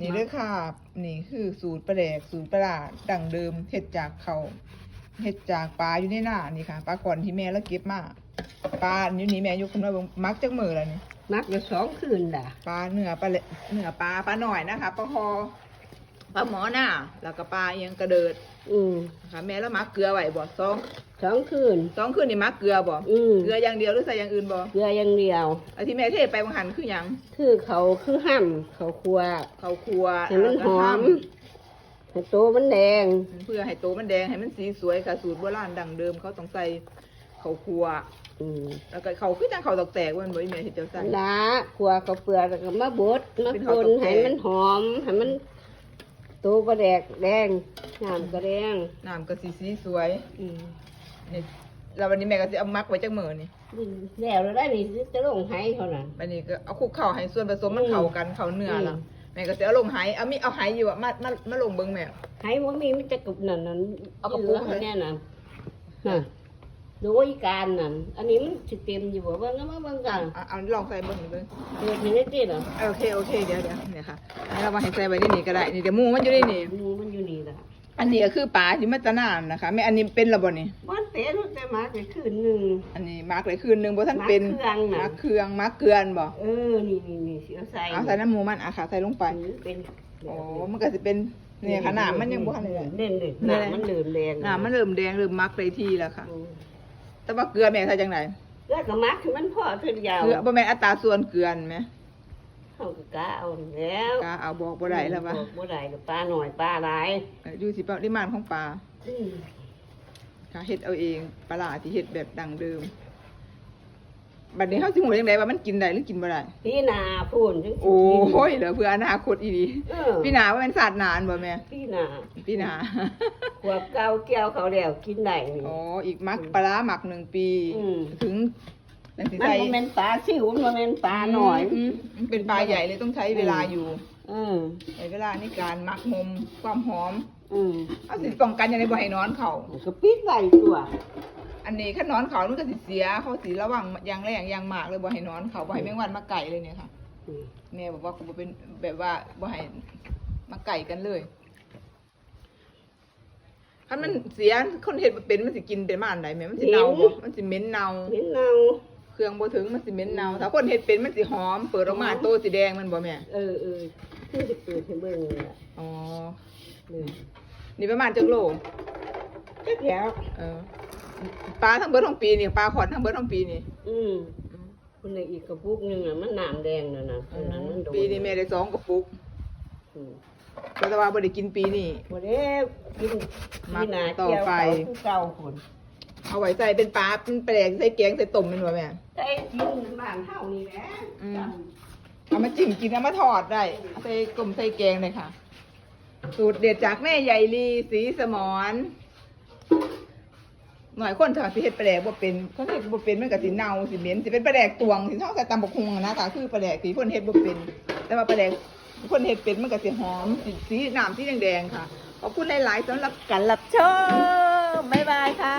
นี่เด้อค่ะ นี่คือสูตรปลาแดกสูตรปลาร้าดั้งเดิมเฮ็ดจากเขาวเฮ็ดจากปลาอยู่ในหน้านี่ค่ะปลาก่อนที่แม่แล้วเก็บมาปลาอยู่นี่แม่ยกขึ้นมาเบิ่งมักจักมือแล้วนี่มักอยู่สองคืนด่ะปลาเนื้อปลาเละเนื้อปลาปลาหน่อยนะคะปลาคอ ปลาหมอหน้าแล้วก็ปลาเอียงกระเดิดอืมนะคะแม่แล้วมักเกลือไว้บ่สองสองคืนสองคืนนี่มักเกลือบ่อืมเกลืออย่างเดียวหรือใส่อย่างอื่นบ่เกลืออย่างเดียวไอ้ที่แม่เทไปบางหันคือหยังคือเขาคือห้ำเขาครัวข้าวคั่วให้มันหอมให้โตมันแดง เพื่อให้โตมันแดงให้มันสีสวยค่ะสูตรโบราณดั้งเดิมเขาต้องใส่ข้าวคั่วอืมแล้วก็เขาคือจังเขาตอกแตกว่ามันบ่มีแม่ที่เจ้าใส่ละครัวเขาวเปลือกแล้วก็มาบดมาเป็นคข้าวนตอกแตกให้มันหอมให้มัน โตก็แดกแดงน้ำก็แดงน้ำก็สีสีสวยอืมนี่แล้ววันนี้แม่ก็สิเอามักไว้จักมื้อนี่แล้วเราได้นี่จะลงให้เขาน่ะ วันนี้ก็เอาคลุกเข้าให้ส่วนผสมมันเข้ากันเข้าเนื้อละอืมแม่ก็สิเอาลงไหเอามีเอาไหอยู่อะมามามาลงเบิ่งแม่ให้ว่ามีมันจะกรุบนั่นนั่นเอากระปุกเหลือเนี่ยน่ะ ฮะดูอีการนั่นอันนี้มันสิเต็มอยู่บ่เบิ่งเอามาเบิ่งกันเอาเอาลองใส่เบิ่งเบิ่งเดี๋ยวทีนี้ติเหรอโอเคโอเคเดี๋ยวเดี๋ยวเนี่ยค่ะให้เรามาให้ใส่ไว้ในนี่ก็ได้นี่เดี๋ยวหมูมันอยู่ในนี่หมูมันอยู่นี่ล่ะอันนี้ก็คือปลาที่มันจะน้ำนะคะแม่อันนี้เป็นระบ่นี่มันเป็นมันแต่มาแต่คืนหนึงอันนี้มักเลยคืนหนึงบ่ทันเป็นมักเครื่องน่ะมักเครื่องมักเกลือนบ่เออนี่นี่นี่สิเอาใส่เอาใส่น้ำหมูมันอะค่ะใส่ลงไปเป็นอ๋อมันก็สิเป็นเนี่ยค่ะน้ำมันยังบ่ทันได้เด่นเลยเนี่ยน้ำมันเหลืองแดงน้ำมันเริ่มแดงเริ่มมักเลยทีแล้วค่ะอืม แต่ว่าเกลือแม่ใส่จังไดแล้วก็มักให้มันพอเท่ายาวเกลือบ่แม่นอัตราส่วนเกลือนไหมเขาก็กะเอาแล้วกาเอาบอกบ่ได้แล้วว่าบอกบ่ได้กับปลาหน่อยปลาหลายอยู่ที่ปริมาณของปลาอืมค่ะเฮ็ดเอาเองปลาร้าที่เฮ็ดแบบดั้งเดิมบัดนี้เฮาสิฮู้จังไดว่ามันกินได้หรือกินบ่ได้พี่นาพูนจังสิโอ้ยเหลือเพื่ออนาคตอีดีเออพี่นาว่าเป็นศาสตร์นานบ่แม่พี่นาพี่นา ขวบเก่าแก้วเขาแล้วกินได้นี่ อ๋อ อีกมักปลาร้าหมักหนึ่งปี อืม ถึงนั่นสิมันใส่บ่แม่นปลาซิวมันบ่แม่นปลาหน่อย มมันเป็นปลาใหญ่เลยต้องใช้เวลาอยู่อืมใช้เวลาในการหมักหมความหอม อืมเอาสิป้องกันยังไงบ่ให้นอนเขา มันก็ปิดไว้ตัว อันนี้ถ้านอนเขามันก็สิเสีย เขาสิระวังอย่างแรงอย่างมากเลยบ่ให้นอนเขาบ่ให้แมงวันมาไก่เลยเนี่ยค่ะ อืมแม่บอกว่าบ่เป็นแบบว่าบ่ให้มาไก่กันเลย ถ้ามันเสียคนเฮ็ดบ่เป็นมันสิกินเป็นมาอันใดแม่มันสิเน่าบ่มันสิเหม็นเน่า เห็นเนาเครื่องบ่ถึงมันสิเหม็นเน่าถ้าคนเฮ็ดเป็นมันสิหอม เปิดออกมาโตสีแดงมันบ่แม่ เออเออคือสิเปิดให้เบิ่งนี่ล่ะอ๋อ นี่นี่ประมาณจักโล จักแล้ว เออปลาทั้งเบิดทั้งปีนี่ปลาขอดทั้งเบิดทั้งปีนี่อืมคนในอีกกระปุกหนึงอะมันน้ำแดงน่ะนะอันนั้นมันโดนปีนี้แม่ได้สองกระปุก อืม แต่ว่าบ่ได้กินปีนี้บ่ได้กินมากินหน้าต่อเจียวไปเขาคือเก่าคนเอาไว้ใส่เป็นปลาเป็นแปลงใส่แกงใส่ต้มแม่นบ่แม่แต่กินบ้านเฮานี่แหละอืมจเอามาจิ้มกินเอามาทอดได้ใส่ต้มใส่แกงเลยค่ะ สูตรเด็ดจากแม่ใหญ่ลีสีสมอนหน่อยคนถ้าสิเฮ็ดปลาแดกบ่เป็นคนเฮ็ดบ่เป็นมันก็สิเน่าสิเหม็นสิเป็นปลาแดกตวงสิเฮาใส่ตำบักหุ่งอะนะก็คือปลาแดกที่คนเฮ็ดบ่เป็น แต่ว่าปลาแดก คนเห็ดเป็ดมันก็สิหอมสีสีน้ำสีแดงๆค่ะ ขอบคุณหลายๆสำหรับการรับชมบ๊ายบายค่ะ